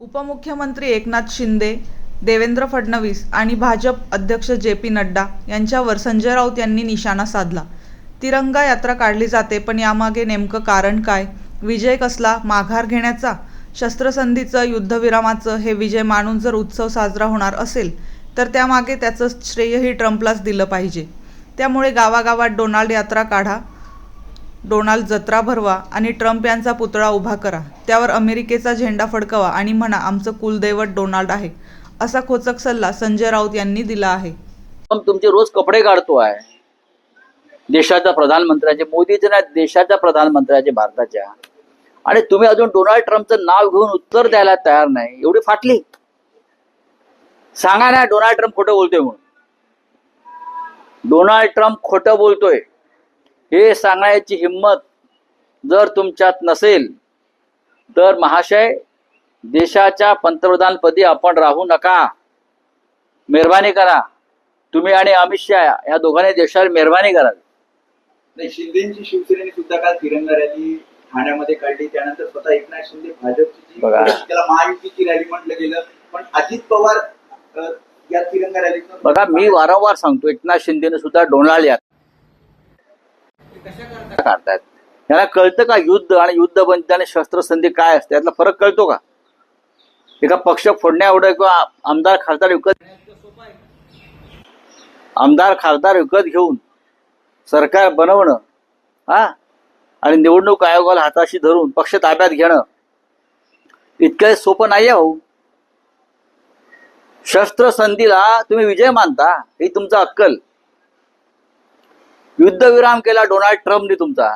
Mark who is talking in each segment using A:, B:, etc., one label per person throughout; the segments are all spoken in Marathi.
A: उपमुख्यमंत्री एकनाथ शिंदे देवेंद्र फडणवीस आणि भाजप अध्यक्ष जे पी नड्डा यांच्यावर संजय राऊत यांनी निशाणा साधला. तिरंगा यात्रा काढली जाते पण यामागे नेमकं कारण काय? विजय कसला? माघार घेण्याचा? शस्त्रसंधीचं युद्धविरामाचं हे विजय मानून जर उत्सव साजरा होणार असेल तर त्यामागे त्याचं श्रेयही ट्रम्पलाच दिलं पाहिजे. त्यामुळे गावागावात डोनाल्ड यात्रा काढा डोनाल्ड जत्रा भरवा आणि ट्रम्प यांचा पुतळा उभा करा. त्यावर अमेरिकेचा झेंडा फडकवा आणि म्हणा आमचं कुलदैवत डोनाल्ड आहे असा खोचक सल्ला संजय राऊत यांनी दिला आहे.
B: पण तुमचे रोज कपडे काढतो आहे. देशाच्या प्रधानमंत्र्याचे मोदीचे नाही देशाच्या प्रधानमंत्र्याचे भारताच्या. आणि तुम्ही अजून डोनाल्ड ट्रम्पचं नाव घेऊन उत्तर द्यायला तयार नाही एवढी फाटली. सांगा ना डोनाल्ड ट्रम्प खोटं बोलतोय म्हणून. डोनाल्ड ट्रम्प खोटं बोलतोय. हे सांगण्याची हिंमत जर तुमच्यात नसेल तर महाशय देशाच्या पंतप्रधानपदी आपण राहू नका. मेहरबानी करा. तुम्ही आणि अमित शहा या दोघांनी देशावर मेहरबानी करा.
C: नाही शिंदेची शिवसेनेने सुद्धा काल तिरंगा रॅली ठाण्यामध्ये काढली. त्यानंतर स्वतः एकनाथ शिंदे भाजपची. त्याला महायुतीची रॅली म्हटलं गेलं. पण अजित पवार या तिरंगा रॅलीतून
B: बघा मी वारंवार सांगतो एकनाथ शिंदेने सुद्धा डोनाल्ड यात. काढतायत त्यांना कळतं का युद्ध आणि युद्ध बनते आणि शस्त्रसंधी काय असते? यातला फरक कळतो का? एका पक्ष फोडण्या एवढं किंवा आमदार खासदार विकत आमदार खासदार विकत घेऊन सरकार बनवणं हा? आणि निवडणूक आयोगाला हाताशी धरून पक्ष ताब्यात घेणं इतकं सोपं नाही आहे भाऊ. शस्त्रसंधीला तुम्ही विजय मानता ही तुमचा अक्कल. युद्धविराम केला डोनाल्ड ट्रम्पने तुमचा.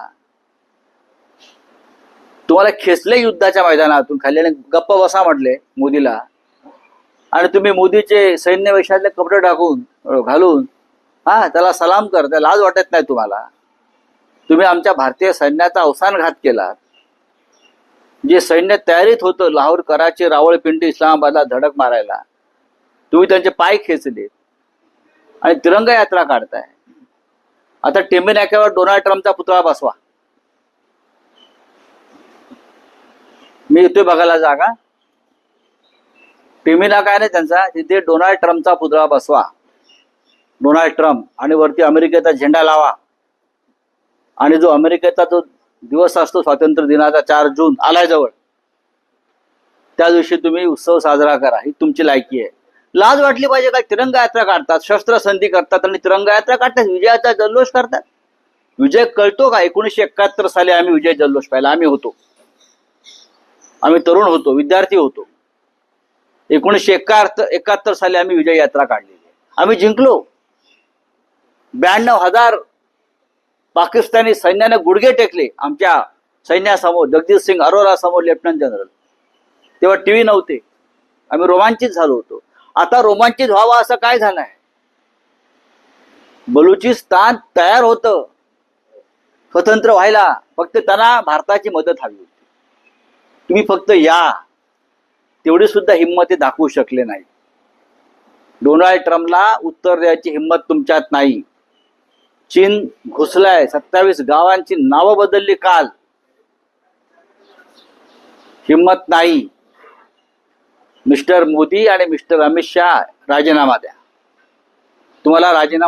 B: तुम्हाला खेचले युद्धाच्या मैदानातून खाल्ल्याने गप्प बसा म्हटले मोदीला. आणि तुम्ही मोदीचे सैन्य वेशातले कपडे टाकून घालून हा त्याला सलाम कर त्याला लाज वाटत नाही तुम्हाला. तुम्ही आमच्या भारतीय सैन्याचा अवसान घात केला जे सैन्य तयारीत होतं लाहोर कराची रावळपिंडी इस्लामाबादला धडक मारायला तुम्ही त्यांचे पाय खेचले. आणि तिरंगा यात्रा काढताय. आता टेंबे डोनाल्ड ट्रम्पचा पुतळा बसवा. मी येतोय बघायला जागा. टेंबे नाही त्यांचा तिथे डोनाल्ड ट्रम्पचा पुतळा बसवा. डोनाल्ड ट्रम्प आणि वरती अमेरिकेचा झेंडा लावा. आणि जो अमेरिकेचा जो दिवस असतो स्वातंत्र्य दिनाचा चार जून आलाय जवळ. त्या दिवशी तुम्ही उत्सव साजरा करा. ही तुमची लायकी आहे. लाज वाटली पाहिजे काय तिरंगा यात्रा काढतात शस्त्रसंधी करतात आणि तिरंगा यात्रा काढतात विजयाचा जल्लोष करतात. विजय कळतो का? एकोणीसशे एकाहत्तर साली आम्ही विजय जल्लोष पाहिला. आम्ही होतो. आम्ही तरुण होतो विद्यार्थी होतो. एकोणीसशे एकाहत्तर एकाहत्तर साली आम्ही विजय यात्रा काढलेली आम्ही जिंकलो. ब्याण्णव हजार पाकिस्तानी सैन्याने गुडघे टेकले आमच्या सैन्यासमोर जगजित सिंग अरोरा समोर लेफ्टनंट जनरल. तेव्हा टीव्ही नव्हते. आम्ही रोमांचित झालो होतो. आता रोमांचित व्हावं असं काय झालंय बलुचिस्तान तयार होतं. स्वतंत्र व्हायला फक्त त्यांना भारताची मदत हवी होती. तुम्ही फक्त या. तेवढी सुद्धा हिंमत ते दाखवू शकले नाही. डोनाल्ड ट्रम्पला उत्तर द्यायची हिंमत तुमच्यात नाही. चीन घुसलाय. सत्तावीस गावांची नावं बदलली काल. हिंमत नाही. मिस्टर मोदी आणि मिस्टर अमित शहा राजीनामा द्या. तुम्हाला राजीनामा